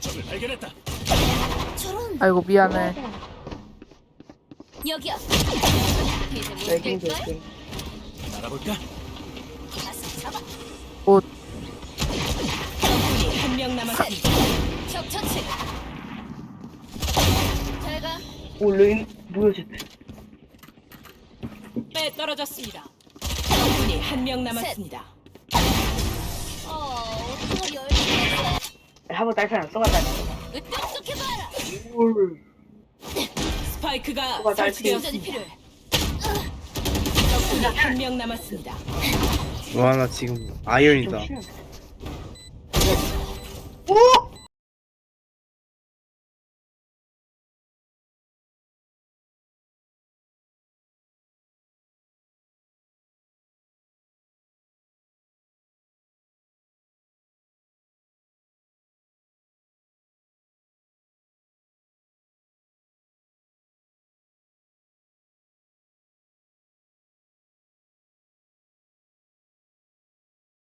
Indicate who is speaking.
Speaker 1: 적을 발견했다.
Speaker 2: 저런
Speaker 3: 아이고 미안해.
Speaker 2: 여기야. 뺄걸?
Speaker 4: 레깅
Speaker 1: 날아볼까?
Speaker 2: 가서 잡아.
Speaker 3: 옷
Speaker 5: 적군이 한명 남았습니다.
Speaker 2: 적 처치. 잘 가.
Speaker 4: 오 레인 뭐야 쟤
Speaker 5: 빼 떨어졌습니다. 적군이 한 명 남았습니다.
Speaker 4: 한번 딸편 써봤다니
Speaker 2: 으뜸쑥해봐라.
Speaker 4: 올
Speaker 5: 스파이크가
Speaker 4: 뭐가 날
Speaker 2: 도전이
Speaker 5: 설치되었습니다.
Speaker 2: 필요해.
Speaker 5: 적군이 한 명 남았습니다.
Speaker 6: 와 나 지금 아이언이다